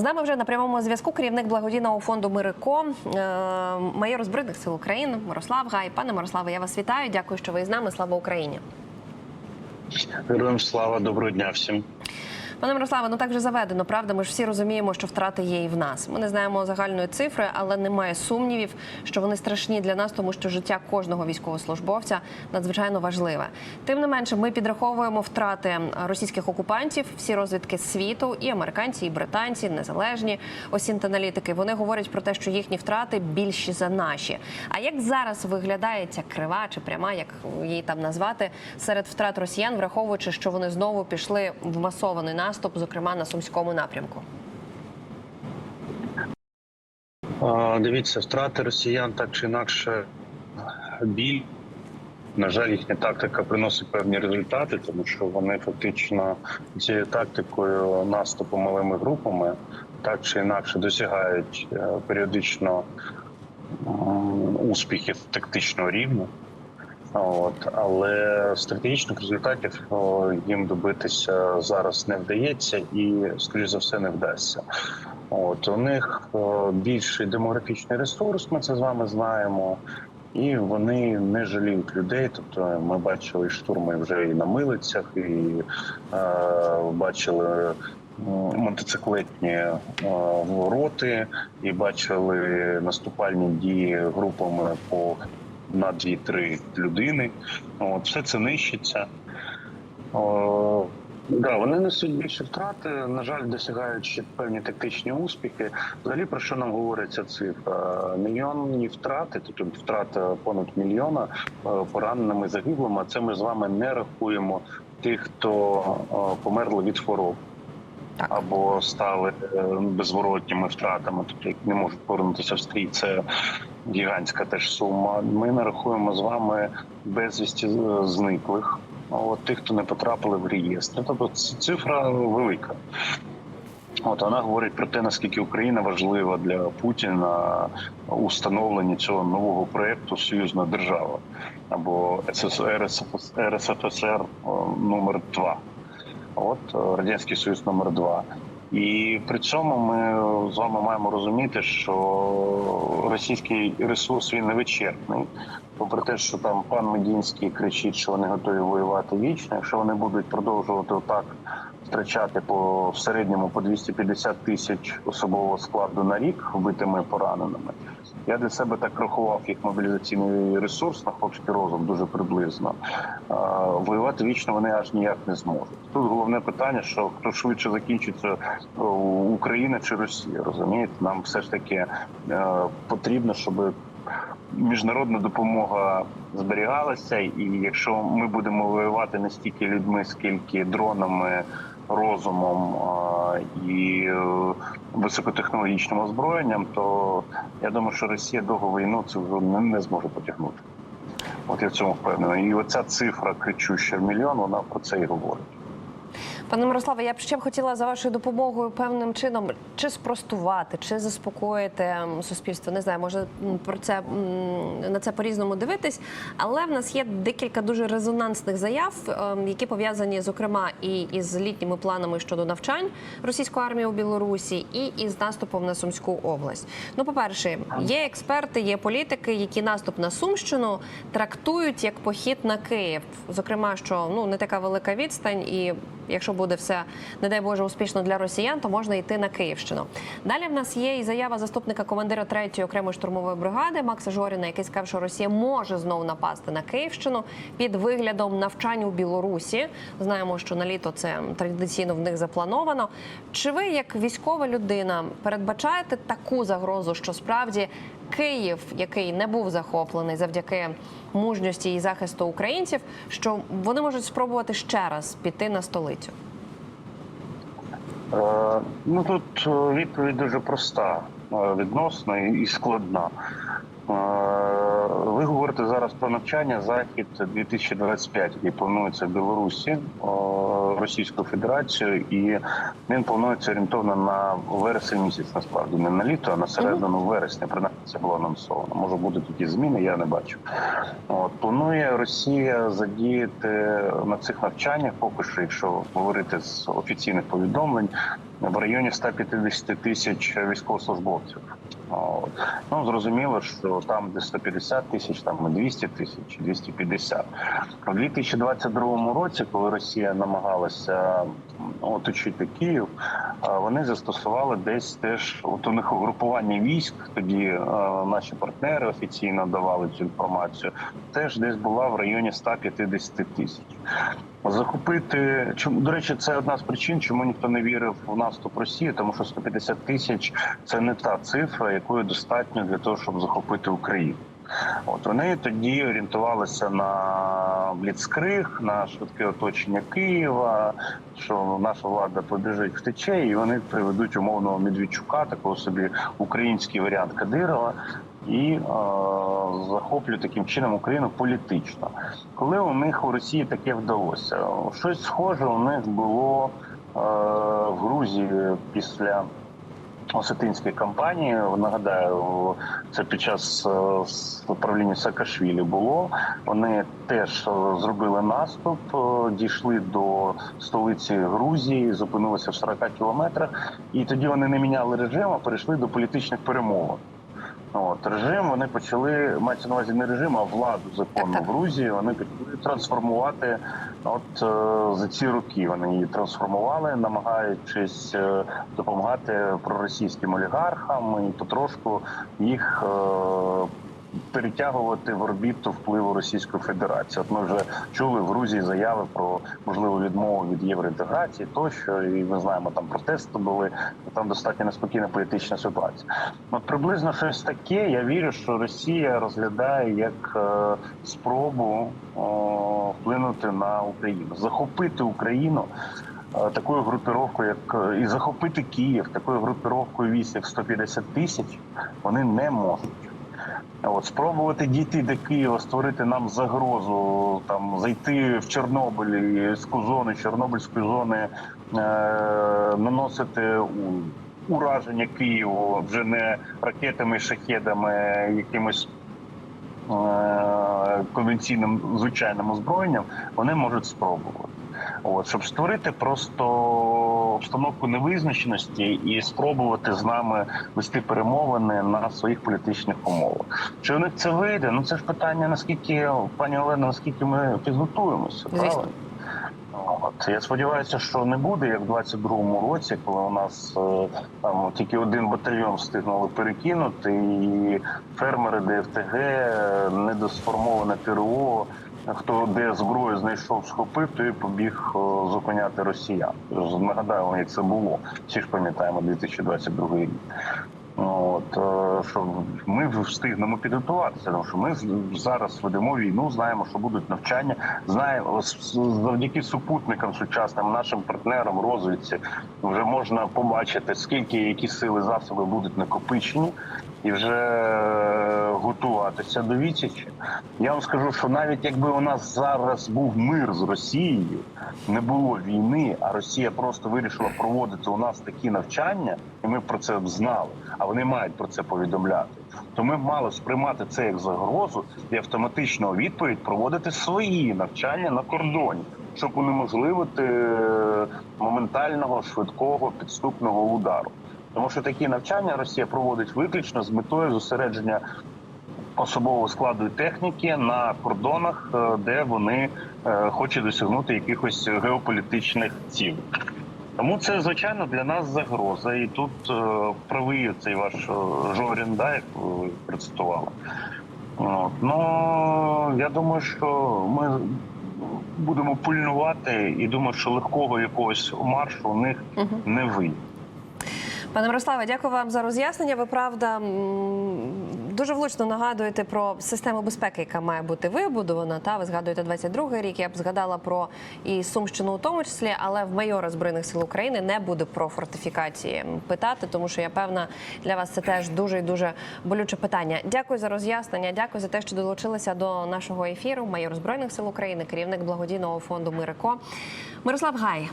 З нами вже на прямому зв'язку керівник благодійного фонду Мирико, е, майор Збройних сил України Мирослав Гай. Пане Мирославе, я вас вітаю. Дякую, що ви з нами. Слава Україні. Героям слава, доброго дня всім. Пане Мирославе, ну так вже заведено, правда? Ми ж всі розуміємо, що втрати є і в нас. Ми не знаємо загальної цифри, але немає сумнівів, що вони страшні для нас, тому що життя кожного військовослужбовця надзвичайно важливе. Тим не менше, ми підраховуємо втрати російських окупантів, всі розвідки світу, і американці, і британці, незалежні осінт-аналітики. Вони говорять про те, що їхні втрати більші за наші. А як зараз виглядає ця крива чи пряма, як її там назвати, серед втрат росіян, враховуючи, що вони знову пішли в масований наступ, зокрема на сумському напрямку? Дивіться, втрати росіян так чи інакше біль. На жаль, їхня тактика приносить певні результати, тому що вони фактично цією тактикою наступу малими групами так чи інакше досягають е, періодично успіхів тактичного рівня. От, але стратегічних результатів їм добитися зараз не вдається і, скоріш за все, не вдасться. От у них більший демографічний ресурс, ми це з вами знаємо, і вони не жаліють людей. Тобто, ми бачили штурми вже і на милицях, і е, бачили. Мотоциклетні е, роти і бачили наступальні дії групами по на 2-3 людини. От, все це нищиться. О, да, вони несуть більше втрати, на жаль, досягаючи певні тактичні успіхи. Взагалі про що нам говорить ця цифра? Мільйонні втрати, тобто втрата понад мільйона е, пораненими загиблими. Це ми з вами не рахуємо тих, хто е, померли від хвороб. Або стали е, безворотніми втратами, тобто не можуть повернутися в стрій. Це гігантська теж сума. Ми нарахуємо з вами безвісті е, зниклих, от тих, хто не потрапили в реєстр. Тобто цифра велика. От вона говорить про те, наскільки Україна важлива для Путіна у цього нового проекту Союзна держава або СССР РСФСР номер 2 От е, радянський союз номер 2 і при цьому ми з вами маємо розуміти, що російський ресурс він невичерпний. Попри те, що там пан Медінський кричить, що вони готові воювати вічно, якщо вони будуть продовжувати так втрачати по в середньому по 250 тисяч особового складу на рік вбитими пораненими. Я для себе так рахував їх мобілізаційний ресурс на хлопський розум дуже приблизно. Воювати вічно вони аж ніяк не зможуть. Тут головне питання, що хто швидше закінчиться Україна чи Росія, розумієте? Нам все ж таки е, потрібно, щоб міжнародна допомога зберігалася, і якщо ми будемо воювати не стільки людьми, скільки дронами, розумом і е, високотехнологічним озброєнням, то я думаю, що Росія довго війну це вже не, зможе потягнути. От я в цьому впевнений. І оця цифра кричуща в мільйон, вона про це і говорить. Пане Мирославе, я б ще б хотіла за вашою допомогою певним чином чи спростувати, чи заспокоїти суспільство. Не знаю, може про це на це по-різному дивитись. Але в нас є декілька дуже резонансних заяв, ем, які пов'язані зокрема і із літніми планами щодо навчань російської армії у Білорусі, і із наступом на Сумську область. Ну, по-перше, є експерти, є політики, які наступ на Сумщину трактують як похід на Київ. Зокрема, що ну не така велика відстань, і якщо буде все, не дай Боже, успішно для росіян, то можна йти на Київщину. Далі в нас є і заява заступника командира 3-ї окремої штурмової бригади Макса Жоріна, який сказав, що Росія може знову напасти на Київщину під виглядом навчань у Білорусі. Знаємо, що на літо це традиційно в них заплановано. Чи ви, як військова людина, передбачаєте таку загрозу, що справді Київ, який не був захоплений завдяки мужності і захисту українців, що вони можуть спробувати ще раз піти на столицю? Е, Ну тут е, відповідь дуже проста, е, відносна і складна. Е, Ви говорите зараз про навчання захід 2025, який планується в Білорусі Російською Федерацією, і він планується орієнтовно на вересень місяць. Насправді не на літо, а на середину вересня. Принаймні це було анонсовано. Може будуть якісь зміни, я не бачу. От планує Росія задіяти на цих навчаннях, поки що, якщо говорити з офіційних повідомлень, в районі 150 тисяч військовослужбовців. От. Ну зрозуміло, що там де 150 тисяч, там і 200 тисяч, 250. У 2022 році, коли Росія намагалася оточити Київ, вони застосували десь теж от у них угрупування військ. Тоді наші партнери офіційно давали цю інформацію. Теж десь була в районі 150 тисяч. Захопити чому до речі, це одна з причин, чому ніхто не вірив в наступ Росії, тому що 150 тисяч це не та цифра, якої достатньо для того, щоб захопити Україну. От вони тоді орієнтувалися на бліцкриг, на швидке оточення Києва, що наша влада побіжить втече, і вони приведуть умовного Медведчука, такого собі український варіант Кадирова, і е, захоплюють таким чином Україну політично. Коли у них у Росії таке вдалося, щось схоже у них було е, в Грузії після. Осетинської кампанії нагадаю, це під час управління с- Саакашвілі було. Вони теж е, зробили наступ, е, дійшли до столиці Грузії, зупинилися в 40 кілометрах, і тоді вони не міняли режим, а перейшли до політичних перемовин. От режим вони почали мається на увазі не режим, а владу законну так. в Грузії. Вони почали трансформувати. От е, за ці роки вони її трансформували, намагаючись е, допомагати проросійським олігархам і потрошку їх. е, Перетягувати в орбіту впливу Російської Федерації. От ми вже чули в Грузії заяви про можливу відмову від євроінтеграції, тощо, і ми знаємо, там протести були. Там достатньо неспокійна політична ситуація. От приблизно щось таке. Я вірю, що Росія розглядає як е, спробу вплинути на Україну, захопити Україну. е, Такою групіровкою, як е, і захопити Київ, такою групіровкою військ, як 150 тисяч, вони не можуть. От спробувати дійти до Києва, створити нам загрозу, там зайти в Чорнобиль, з зони, Чорнобильської зони, е, наносити ураження Києву вже не ракетами, шахедами, якимось е, конвенційним звичайним озброєнням, вони можуть спробувати. От, щоб створити просто обстановку невизначеності і спробувати з нами вести перемовини на своїх політичних умовах. Чи у них це вийде? Ну це ж питання, наскільки пані Олена, наскільки ми підготуємося, правильно? От я сподіваюся, що не буде як в 22-му році, коли у нас е, там тільки один батальйон встигнули перекинути, і фермери ДФТГ, е, недосформоване ТРО, хто де зброю знайшов, схопив, то і побіг е, зупиняти росіян. Нагадаю, як це було. Всі ж пам'ятаємо 2022 рік. От е, що ми встигнемо підготуватися, тому що ми зараз ведемо війну, знаємо, що будуть навчання, знаємо завдяки супутникам сучасним нашим партнерам розвідці вже можна побачити, скільки які сили засоби будуть накопичені, і вже е, готуватися до відсічі. Я вам скажу, що навіть якби у нас зараз був мир з Росією, не було війни, а Росія просто вирішила проводити у нас такі навчання, і ми про це знали. А вони мають про це повідомляти. То ми мали сприймати це як загрозу і автоматично у відповідь проводити свої навчання на кордоні, щоб унеможливити е, моментального швидкого підступного удару. Тому що такі навчання Росія проводить виключно з метою зосередження особового складу і техніки на кордонах, е, де вони е, хочуть досягнути якихось геополітичних цілей. Тому це звичайно для нас загроза, і тут е, правий цей ваш Жорін, да, як ви процитували. От. Ну я думаю, що ми будемо пильнувати, і думаю, що легкого якогось маршу у них не вийде. Пане Мирославе, дякую вам за роз'яснення. Ви правда дуже влучно нагадуєте про систему безпеки, яка має бути вибудована. Та ви згадуєте 22-й рік. Я б згадала про і Сумщину у тому числі, але в майора збройних сил України не буде про фортифікації питати, тому що я певна для вас це теж дуже і дуже болюче питання. Дякую за роз'яснення. Дякую за те, що долучилися до нашого ефіру. Майор збройних сил України, керівник благодійного фонду Мирико Мирослав Гай.